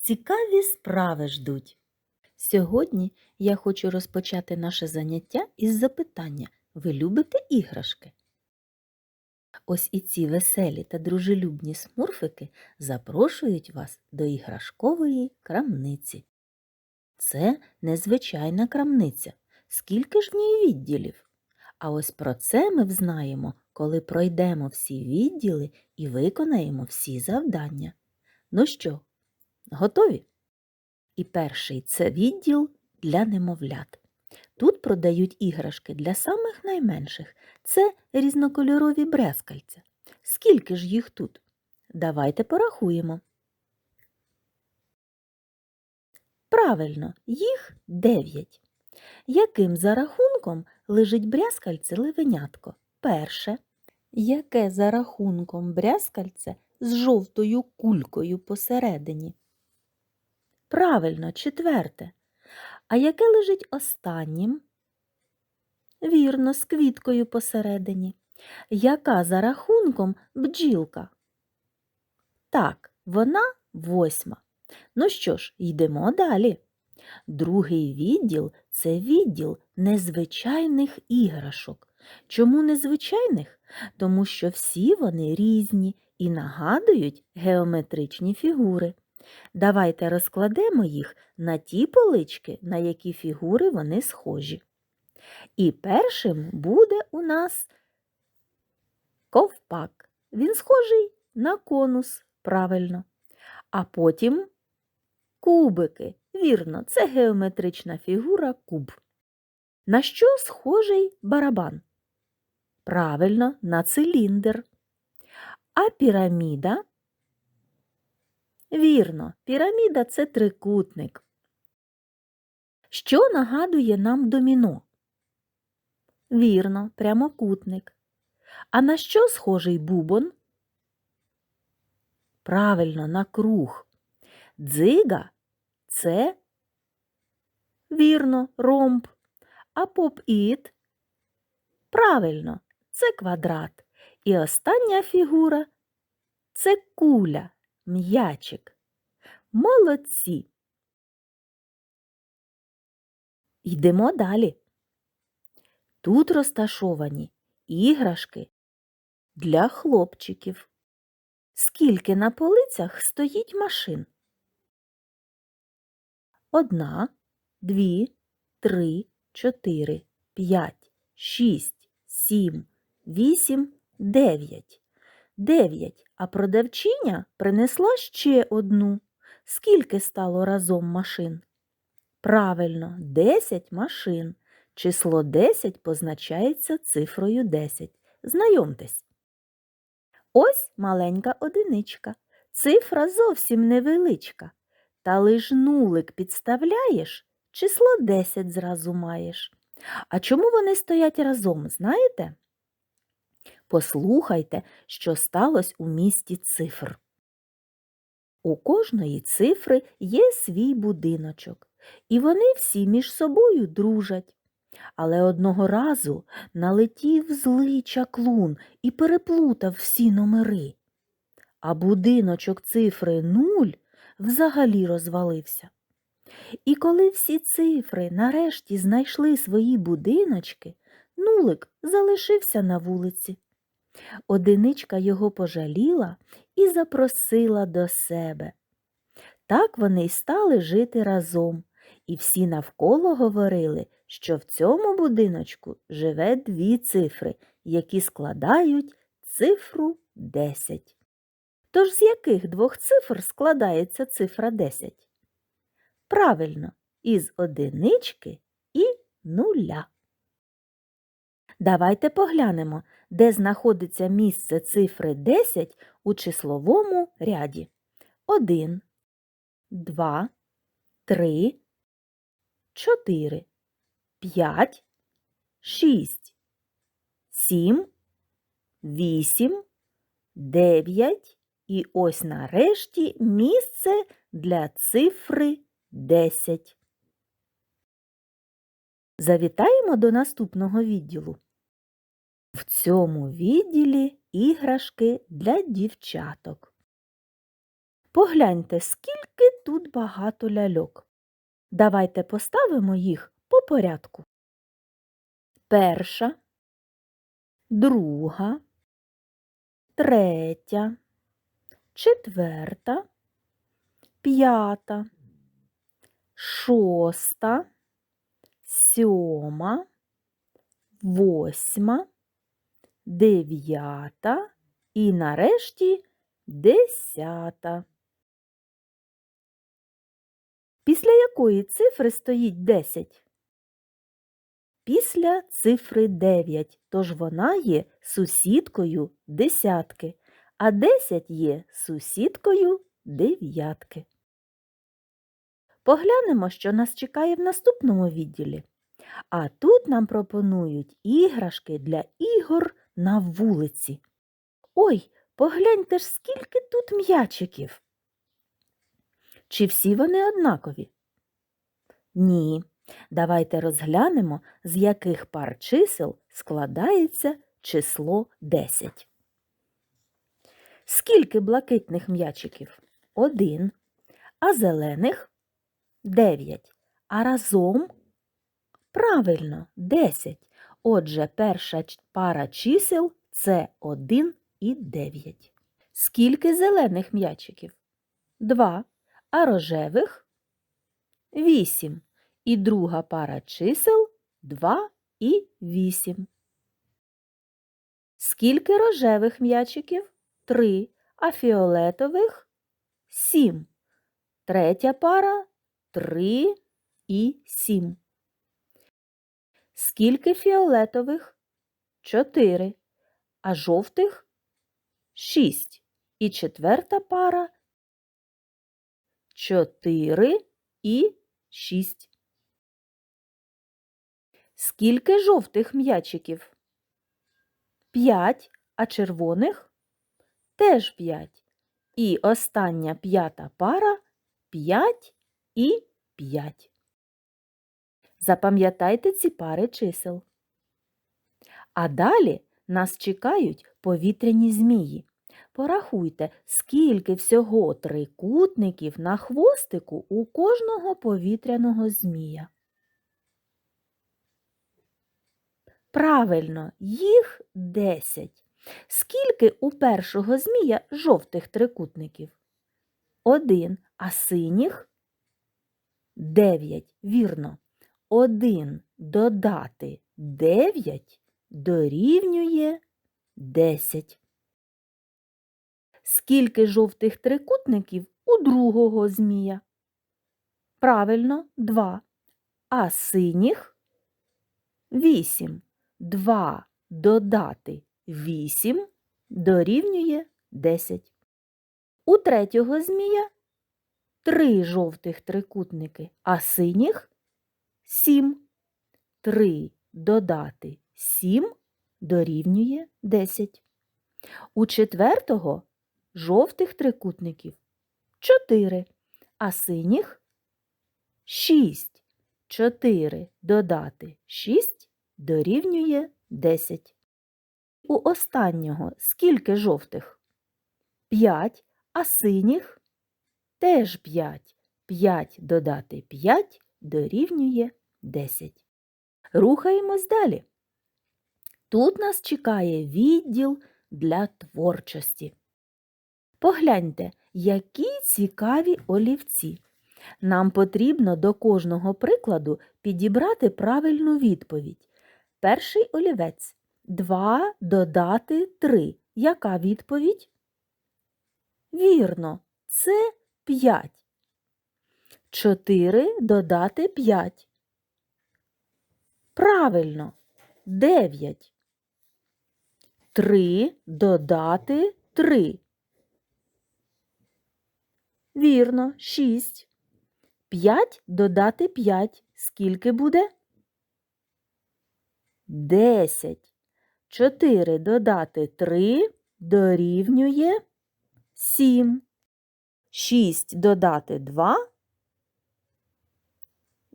цікаві справи ждуть. Сьогодні я хочу розпочати наше заняття із запитання: ви любите іграшки? Ось і ці веселі та дружелюбні смурфики запрошують вас до іграшкової крамниці. Це незвичайна крамниця. Скільки ж в ній відділів? А ось про це ми взнаємо, коли пройдемо всі відділи і виконаємо всі завдання. Ну що, готові? І перший це відділ для немовлят. Тут продають іграшки для самих найменших. Це різнокольорові брязкальця. Скільки ж їх тут? Давайте порахуємо. Правильно, їх дев'ять. Яким за рахунком лежить брязкальце левенятко? Перше. Яке за рахунком брязкальце з жовтою кулькою посередині? Правильно, четверте. А яке лежить останнім? Вірно, з квіткою посередині. Яка за рахунком бджілка? Так, вона восьма. Ну що ж, йдемо далі. Другий відділ це відділ незвичайних іграшок. Чому незвичайних? Тому що всі вони різні і нагадують геометричні фігури. Давайте розкладемо їх на ті полички, на які фігури вони схожі. І першим буде у нас ковпак. Він схожий на конус, правильно. А потім Кубики. Вірно, це геометрична фігура куб. На що схожий барабан? Правильно, на циліндр. А піраміда? Вірно, піраміда це трикутник. Що нагадує нам доміно? Вірно, прямокутник. А на що схожий бубон? Правильно, на круг. Дзига це вірно ромб, а поп-іт правильно, це квадрат. І остання фігура це куля, м'ячик. Молодці. Йдемо далі. Тут розташовані іграшки для хлопчиків. Скільки на полицях стоїть машин? Одна, дві, три, чотири, п'ять, шість, сім, вісім, дев'ять. Дев'ять, а продавчиня принесла ще одну. Скільки стало разом машин? Правильно, десять машин. Число 10 позначається цифрою 10. Знайомтесь. Ось маленька одиничка. Цифра зовсім невеличка. Та лиш нулик підставляєш, число 10 зразу маєш. А чому вони стоять разом, знаєте? Послухайте, що сталося у місті цифр. У кожної цифри є свій будиночок, і вони всі між собою дружать. Але одного разу налетів злий чаклун і переплутав всі номери. А будиночок цифри нуль взагалі розвалився. І коли всі цифри нарешті знайшли свої будиночки, нулик залишився на вулиці. Одиничка його пожаліла і запросила до себе. Так вони й стали жити разом, і всі навколо говорили, що в цьому будиночку живе дві цифри, які складають цифру 10. Тож з яких двох цифр складається цифра 10? Правильно, із одинички і нуля. Давайте поглянемо, де знаходиться місце цифри 10 у числовому ряді. 1, 2, три, чотири, п'ять, шість, сім, вісім, дев'ять і ось нарешті місце для цифри десять. Завітаємо до наступного відділу. В цьому відділі іграшки для дівчаток. Погляньте, скільки тут багато ляльок. Давайте поставимо їх по порядку. Перша, друга, третя, четверта, п'ята, шоста, сьома, восьма, дев'ята і нарешті десята. Після якої цифри стоїть 10? Після цифри 9, тож вона є сусідкою десятки, а 10 є сусідкою дев'ятки. Поглянемо, що нас чекає в наступному відділі. А тут нам пропонують іграшки для ігор на вулиці. Ой, погляньте ж, скільки тут м'ячиків. Чи всі вони однакові? Ні. Давайте розглянемо, з яких пар чисел складається число 10. Скільки блакитних м'ячиків? Один. А зелених? Дев'ять. А разом? Правильно, 10. Отже, перша пара чисел це 1 і 9. Скільки зелених м'ячиків? Два. А рожевих? Вісім. І друга пара чисел 2 і 8. Скільки рожевих м'ячиків? 3. А фіолетових? 7. Третя пара 3 і 7. Скільки фіолетових? 4. А жовтих? 6. І четверта пара 4 і 6. Скільки жовтих м'ячиків? 5, а червоних? Теж 5. І остання п'ята пара 5 і 5. Запам'ятайте ці пари чисел. А далі нас чекають повітряні змії. Порахуйте, скільки всього трикутників на хвостику у кожного повітряного змія. Правильно, їх 10. Скільки у першого змія жовтих трикутників? Один, а синіх? Дев'ять. Вірно. Один додати дев'ять дорівнює десять. Скільки жовтих трикутників у другого змія? Правильно, два. А синіх? Вісім. Два додати вісім дорівнює десять. У третього змія три жовтих трикутники, а синіх сім. Три додати сім дорівнює десять. У четвертого жовтих трикутників чотири, а синіх шість. Чотири додати шість дорівнює десять. У останнього скільки жовтих? П'ять, а синіх теж п'ять. П'ять додати п'ять дорівнює десять. Рухаємось далі. Тут нас чекає відділ для творчості. Погляньте, які цікаві олівці. Нам потрібно до кожного прикладу підібрати правильну відповідь. Перший олівець 2 додати 3. Яка відповідь? Вірно, це 5. 4 додати 5. Правильно, 9. 3 додати 3. Вірно, 6. 5 додати 5. Скільки буде? 10. 4 додати 3 дорівнює 7. 6 додати 2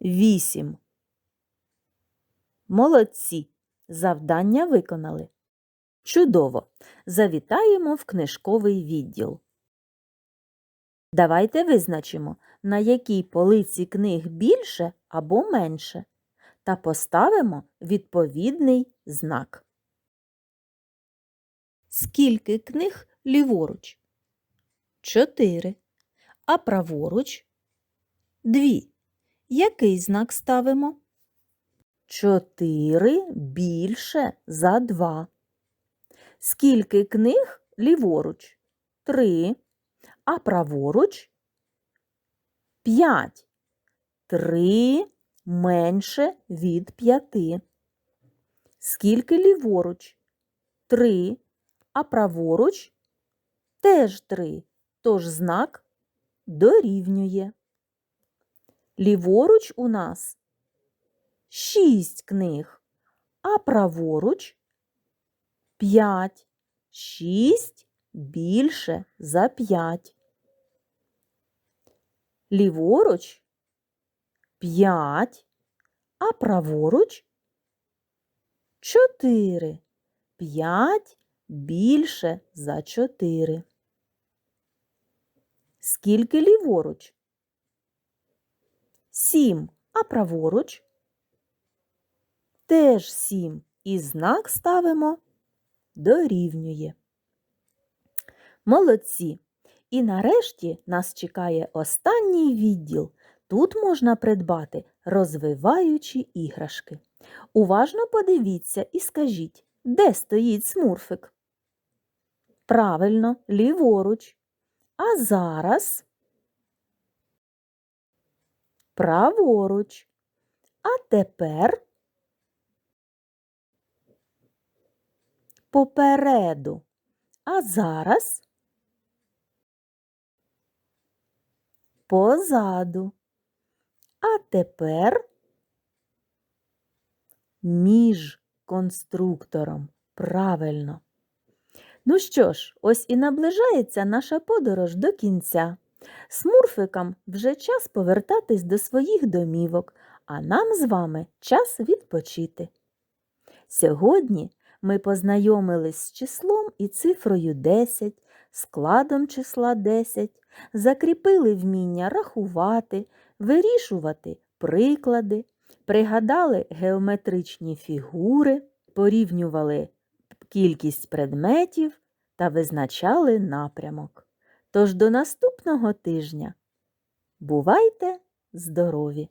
8. Молодці. Завдання виконали. Чудово! Завітаємо в книжковий відділ. Давайте визначимо, на якій полиці книг більше або менше, та поставимо відповідний знак. Скільки книг ліворуч? Чотири. А праворуч? Дві. Який знак ставимо? Чотири більше за два. Скільки книг ліворуч? Три. А праворуч? П'ять. Три менше від п'яти. Скільки ліворуч? Три. А праворуч? Теж три. Тож знак дорівнює. Ліворуч у нас шість книг, а праворуч п'ять. Шість більше за п'ять. Ліворуч п'ять, а праворуч чотири. П'ять більше за чотири. Скільки ліворуч? Сім, а праворуч? Теж сім. І знак ставимо дорівнює. Молодці! І нарешті нас чекає останній відділ. Тут можна придбати розвиваючі іграшки. Уважно подивіться і скажіть, де стоїть смурфик? Правильно, ліворуч. А зараз праворуч. А тепер попереду. А зараз позаду. А тепер між конструктором. Правильно. Ну що ж, ось і наближається наша подорож до кінця. Смурфикам вже час повертатись до своїх домівок, а нам з вами час відпочити. Сьогодні ми познайомились з числом і цифрою 10, складом числа 10, закріпили вміння рахувати, вирішувати приклади, пригадали геометричні фігури, порівнювали кількість предметів та визначали напрямок. Тож до наступного тижня. Бувайте здорові!